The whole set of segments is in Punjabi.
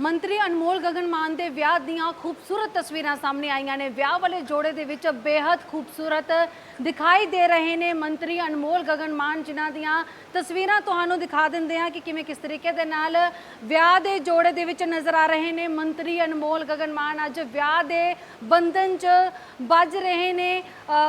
ਮੰਤਰੀ ਅਨਮੋਲ ਗਗਨ ਮਾਨ ਦੇ ਵਿਆਹ ਦੀਆਂ ਖੂਬਸੂਰਤ ਤਸਵੀਰਾਂ ਸਾਹਮਣੇ ਆਈਆਂ ਨੇ। ਵਿਆਹ ਵਾਲੇ ਜੋੜੇ ਦੇ ਵਿੱਚ ਬੇहद ਖੂਬਸੂਰਤ ਦਿਖਾਈ ਦੇ ਰਹੇ ਨੇ ਮੰਤਰੀ ਅਨਮੋਲ ਗਗਨ ਮਾਨ ਜਿਨ੍ਹਾਂ ਦੀਆਂ ਤਸਵੀਰਾਂ ਤੁਹਾਨੂੰ ਦਿਖਾ ਦਿੰਦੇ ਹਾਂ ਕਿ ਕਿਵੇਂ ਕਿਸ ਤਰੀਕੇ ਦੇ ਨਾਲ ਵਿਆਹ ਦੇ ਜੋੜੇ ਦੇ ਵਿੱਚ ਨਜ਼ਰ ਆ ਰਹੇ ਨੇ। ਮੰਤਰੀ ਅਨਮੋਲ ਗਗਨ ਮਾਨ ਅੱਜ ਵਿਆਹ ਦੇ ਬੰਧਨ 'ਚ ਵੱਜ ਰਹੇ ਨੇ।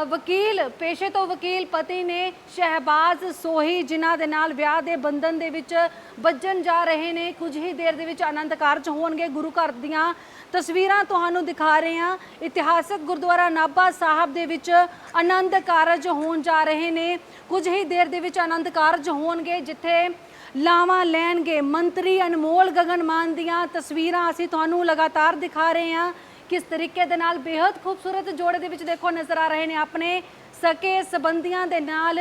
ਵਕੀਲ, ਪੇਸ਼ੇ ਤੋਂ ਵਕੀਲ ਪਤੀ ਨੇ ਸ਼ਹਿਬਾਜ਼ ਸੋਹੀ, ਜਿਨ੍ਹਾਂ ਦੇ ਨਾਲ ਵਿਆਹ ਦੇ ਬੰਧਨ ਦੇ ਵਿੱਚ ਵੱਜਣ ਜਾ ਰਹੇ ਨੇ। ਕੁਝ ਹੀ ਦੇਰ ਦੇ ਵਿੱਚ ਆਨੰਦ ਕਾਰਜ ਹੋਣਗੇ। ਗੁਰੂ ਘਰ ਦੀਆਂ ਤਸਵੀਰਾਂ ਤੁਹਾਨੂੰ ਦਿਖਾ ਰਹੇ ਹਾਂ। ਇਤਿਹਾਸਕ ਗੁਰਦੁਆਰਾ ਨਾਭਾ ਸਾਹਿਬ ਦੇ ਵਿੱਚ ਆਨੰਦ ਕਾਰਜ ਹੋਣ ਜਾ ਰਹੇ ਨੇ। ਕੁਝ ਹੀ ਦੇਰ ਦੇ ਵਿੱਚ ਆਨੰਦ ਕਾਰਜ ਹੋਣਗੇ, ਜਿੱਥੇ ਲਾਵਾਂ ਲੈਣਗੇ। ਮੰਤਰੀ ਅਨਮੋਲ ਗਗਨ ਮਾਨ ਦੀਆਂ ਤਸਵੀਰਾਂ ਅਸੀਂ ਤੁਹਾਨੂੰ ਲਗਾਤਾਰ ਦਿਖਾ ਰਹੇ ਹਾਂ। ਕਿਸ ਤਰੀਕੇ ਦੇ ਨਾਲ ਬੇहद ਖੂਬਸੂਰਤ ਜੋੜੇ ਦੇ ਵਿੱਚ ਦੇਖੋ ਨਜ਼ਰ ਆ ਰਹੇ ਨੇ ਆਪਣੇ ਸਕੇ ਸਬੰਧੀਆਂ ਦੇ ਨਾਲ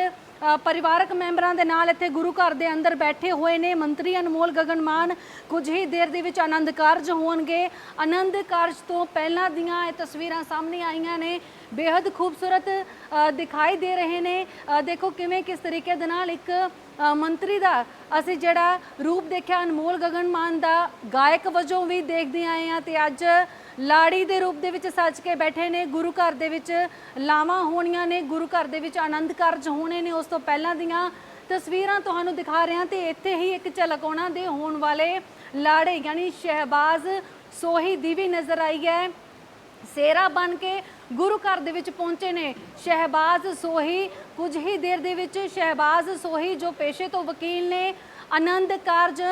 ਪਰਿਵਾਰਕ ਮੈਂਬਰਾਂ ਦੇ ਨਾਲ ਇੱਥੇ ਗੁਰੂ ਘਰ ਦੇ ਅੰਦਰ ਬੈਠੇ ਹੋਏ ਨੇ। ਮੰਤਰੀ ਅਨਮੋਲ ਗਗਨਮਾਨ ਕੁਝ ਹੀ ਦੇਰ ਦੇ ਵਿੱਚ ਆਨੰਦ ਕਾਰਜ ਹੋਣਗੇ। ਆਨੰਦ ਕਾਰਜ ਤੋਂ ਪਹਿਲਾਂ ਦੀਆਂ ਇਹ ਤਸਵੀਰਾਂ ਸਾਹਮਣੇ ਆਈਆਂ ਨੇ। ਬੇहद ਖੂਬਸੂਰਤ ਦਿਖਾਈ ਦੇ ਰਹੇ ਨੇ। ਦੇਖੋ ਕਿਵੇਂ ਕਿਸ ਤਰੀਕੇ ਦੇ ਨਾਲ ਇੱਕ ਮੰਤਰੀ ਦਾ ਅਸੀਂ ਜਿਹੜਾ ਰੂਪ ਦੇਖਿਆ, ਅਨਮੋਲ ਗਗਨਮਾਨ ਦਾ, ਗਾਇਕ ਵਜੋਂ ਵੀ ਦੇਖਦੇ ਆਏ ਆ ਤੇ ਅੱਜ ਲਾੜੀ ਦੇ ਰੂਪ ਦੇ ਵਿੱਚ ਸੱਜ ਕੇ ਬੈਠੇ ਨੇ, ਗੁਰੂ ਘਰ ਦੇ ਵਿੱਚ ਲਾਵਾਂ ਹੋਣੀਆਂ ਨੇ, ਗੁਰੂ ਘਰ ਦੇ ਵਿੱਚ ਆਨੰਦ ਕਾਰਜ ਹੋਣੇ ਨੇ। ਉਸ ਤੋਂ ਪਹਿਲਾਂ ਦੀਆਂ ਤਸਵੀਰਾਂ ਤੁਹਾਨੂੰ ਦਿਖਾ ਰਹੇ ਹਾਂ ਤੇ ਇੱਥੇ ਹੀ ਇੱਕ ਝਲਕ ਉਹਨਾਂ ਦੇ ਹੋਣ ਵਾਲੇ ਲਾੜੇ, ਯਾਨੀ ਸ਼ਹਿਬਾਜ਼ ਸੋਹੀ ਦੀ ਵੀ ਨਜ਼ਰ ਆਈ ਹੈ। ਸੇਰਾ ਬਣ ਕੇ ਗੁਰੂ ਘਰ ਦੇ ਵਿੱਚ ਪਹੁੰਚੇ ਨੇ। ਸ਼ਹਿਬਾਜ਼ ਸੋਹੀ ਕੁਝ ਹੀ ਦੇਰ ਦੇ ਵਿੱਚ ਸ਼ਹਿਬਾਜ਼ ਸੋਹੀ ਜੋ ਪੇਸ਼ੇ ਤੋਂ ਵਕੀਲ ਨੇ, ਆਨੰਦ ਕਾਰਜ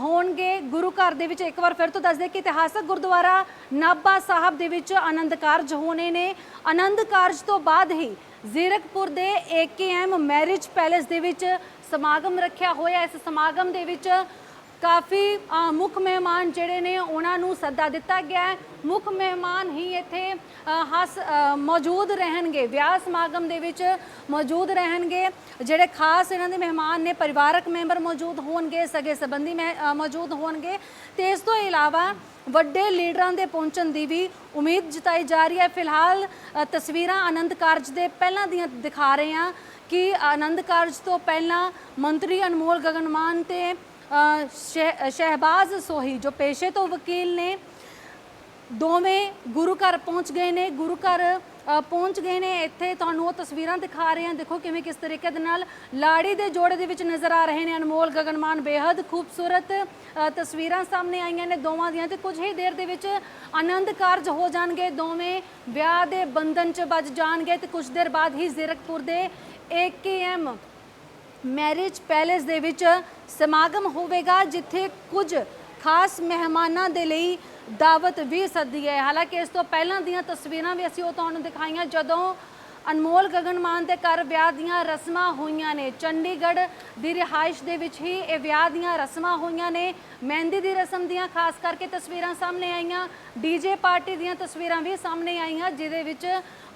ਹੋਣਗੇ। ਗੁਰੂ ਘਰ ਦੇ ਵਿੱਚ ਇੱਕ ਵਾਰ ਫਿਰ ਤੋਂ ਦੱਸ ਦੇ ਕਿ ਇਤਿਹਾਸਕ ਗੁਰਦੁਆਰਾ ਨਾਭਾ ਸਾਹਿਬ ਦੇ ਵਿੱਚ ਆਨੰਦ ਕਾਰਜ ਹੋਣੇ ਨੇ। ਆਨੰਦ ਕਾਰਜ ਤੋਂ ਬਾਅਦ ਹੀ ਜ਼ੀਰਕਪੁਰ ਦੇ ਏਕੇਐਮ ਮੈਰਿਜ ਪੈਲੇਸ ਦੇ ਵਿੱਚ ਸਮਾਗਮ ਰੱਖਿਆ ਹੋਇਆ। ਇਸ ਸਮਾਗਮ ਦੇ ਵਿੱਚ ਕਾਫੀ ਮੁੱਖ ਮਹਿਮਾਨ ਜਿਹੜੇ ਨੇ ਉਹਨਾਂ ਨੂੰ ਸੱਦਾ ਦਿੱਤਾ ਗਿਆ ਹੈ। ਮੁੱਖ ਮਹਿਮਾਨ ਹੀ ਇੱਥੇ ਅ, ਹਸ ਮੌਜੂਦ ਰਹਿਣਗੇ। ਵਿਆਹ ਸਮਾਗਮ ਦੇ ਵਿੱਚ ਮੌਜੂਦ ਰਹਿਣਗੇ। ਜਿਹੜੇ ਖਾਸ ਇਹਨਾਂ ਦੇ ਮਹਿਮਾਨ ਨੇ ਪਰਿਵਾਰਕ ਮੈਂਬਰ ਮੌਜੂਦ ਹੋਣਗੇ ਸਗੇ ਸੰਬੰਧੀ ਮਹਿ- ਮੌਜੂਦ ਹੋਣਗੇ। ਤੇ ਇਸ ਤੋਂ ਇਲਾਵਾ ਵੱਡੇ ਲੀਡਰਾਂ ਦੇ ਪਹੁੰਚਣ ਦੀ ਵੀ ਉਮੀਦ ਜਤਾਈ ਜਾ ਰਹੀ ਹੈ। ਫਿਲਹਾਲ ਤਸਵੀਰਾਂ ਆਨੰਦ ਕਾਰਜ ਦੇ ਪਹਿਲਾਂ ਦੀਆਂ ਦਿਖਾ ਰਹੇ ਹਾਂ ਕਿ ਆਨੰਦ ਕਾਰਜ ਤੋਂ ਪਹਿਲਾਂ ਮੰਤਰੀ ਅਨਮੋਲ ਗਗਨਮਾਨ ਤੇ ਸ਼ਹਿਬਾਜ਼ ਸੋਹੀ, ਜੋ ਪੇਸ਼ੇ ਤੋਂ ਵਕੀਲ ਨੇ, ਦੋਵੇਂ ਗੁਰੂ ਘਰ ਪਹੁੰਚ ਗਏ ਨੇ, ਗੁਰੂ ਘਰ ਪਹੁੰਚ ਗਏ ਨੇ। ਇੱਥੇ ਤੁਹਾਨੂੰ ਉਹ ਤਸਵੀਰਾਂ ਦਿਖਾ ਰਹੇ ਹਾਂ। ਦੇਖੋ ਕਿਵੇਂ ਕਿਸ ਤਰੀਕੇ ਦੇ ਨਾਲ ਲਾੜੀ ਦੇ ਜੋੜੇ ਦੇ ਵਿੱਚ ਨਜ਼ਰ ਆ ਰਹੇ ਨੇ ਅਨਮੋਲ ਗਗਨਮਾਨ। ਬੇहद ਖੂਬਸੂਰਤ ਤਸਵੀਰਾਂ ਸਾਹਮਣੇ ਆਈਆਂ ਨੇ ਦੋਵਾਂ ਦੀਆਂ ਤੇ ਕੁਝ ਹੀ ਦੇਰ ਦੇ ਵਿੱਚ ਆਨੰਦ ਕਾਰਜ ਹੋ ਜਾਣਗੇ। ਦੋਵੇਂ ਵਿਆਹ ਦੇ ਬੰਧਨ 'ਚ ਵੱਜ ਜਾਣਗੇ ਤੇ ਕੁਝ ਦੇਰ ਬਾਅਦ ਹੀ ਜ਼ੀਰਕਪੁਰ ਦੇ ਏਕੇਐਮ ਮੈਰਿਜ ਪੈਲੇਸ ਦੇ ਵਿੱਚ ਸਮਾਗਮ ਹੋਵੇਗਾ, ਜਿੱਥੇ ਕੁਝ ਖਾਸ ਮਹਿਮਾਨਾਂ ਦੇ ਲਈ ਦਾਵਤ ਵੀ ਸੱਦੀ ਹੈ। ਹਾਲਾਂਕਿ ਇਸ ਤੋਂ ਪਹਿਲਾਂ ਦੀਆਂ ਤਸਵੀਰਾਂ ਵੀ ਅਸੀਂ ਉਹ ਤੁਹਾਨੂੰ ਦਿਖਾਈਆਂ, ਜਦੋਂ ਅਨਮੋਲ ਗਗਨ ਮਾਨ ਦੇ ਘਰ ਵਿਆਹ ਦੀਆਂ ਰਸਮਾਂ ਹੋਈਆਂ ਨੇ। ਚੰਡੀਗੜ੍ਹ ਦੀ ਰਿਹਾਇਸ਼ ਦੇ ਵਿੱਚ ਹੀ ਇਹ ਵਿਆਹ ਦੀਆਂ ਰਸਮਾਂ ਹੋਈਆਂ ਨੇ। ਮਹਿੰਦੀ ਦੀ ਰਸਮ ਦੀਆਂ ਖਾਸ ਕਰਕੇ ਤਸਵੀਰਾਂ ਸਾਹਮਣੇ ਆਈਆਂ। ਡੀਜੇ ਪਾਰਟੀ ਦੀਆਂ ਤਸਵੀਰਾਂ ਵੀ ਸਾਹਮਣੇ ਆਈਆਂ, ਜਿਹਦੇ ਵਿੱਚ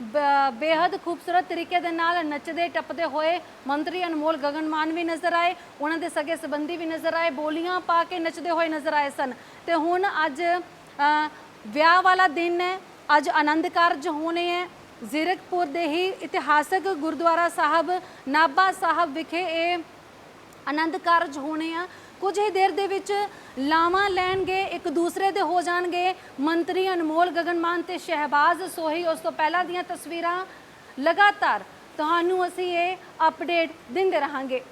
ਬ- ਬੇहद ਖੂਬਸੂਰਤ ਤਰੀਕੇ ਦੇ ਨਾਲ ਨੱਚਦੇ, ਟੱਪਦੇ ਹੋਏ ਮੰਤਰੀ ਅਨਮੋਲ ਗਗਨ ਮਾਨ ਵੀ ਨਜ਼ਰ ਆਏ। ਉਹਨਾਂ ਦੇ ਸਗੇ ਸੰਬੰਧੀ ਵੀ ਨਜ਼ਰ ਆਏ। ਬੋਲੀਆਂ ਪਾ ਕੇ ਨੱਚਦੇ ਹੋਏ ਨਜ਼ਰ ਆਏ ਸਨ। ਤੇ ਹੁਣ ਅੱਜ ਵਿਆਹ ਵਾਲਾ ਦਿਨ ਹੈ। ਅੱਜ ਆਨੰਦ ਕਾਰਜ ਹੋਣੇ ਹੈ। ਜ਼ੀਰਕਪੁਰ ਦੇ ਹੀ ਇਤਿਹਾਸਕ ਗੁਰਦੁਆਰਾ ਸਾਹਿਬ ਨਾਭਾ ਸਾਹਿਬ ਵਿਖੇ ਇਹ ਆਨੰਦ ਕਾਰਜ ਹੋਣੇ ਆ। ਕੁਝ ਹੀ ਦੇਰ ਦੇ ਵਿੱਚ ਲਾਵਾਂ ਲੈਣਗੇ, ਇੱਕ ਦੂਸਰੇ ਦੇ ਹੋ ਜਾਣਗੇ। ਮੰਤਰੀ ਅਨਮੋਲ ਗਗਨਮਾਨ ਤੇ ਸ਼ਹਿਬਾਜ਼ ਸੋਹੀ, ਉਸ ਤੋਂ ਪਹਿਲਾਂ ਦੀਆਂ ਤਸਵੀਰਾਂ ਲਗਾਤਾਰ ਤੁਹਾਨੂੰ ਅਸੀਂ ਇਹ ਅਪਡੇਟ ਦਿੰਦੇ ਰਹਾਂਗੇ।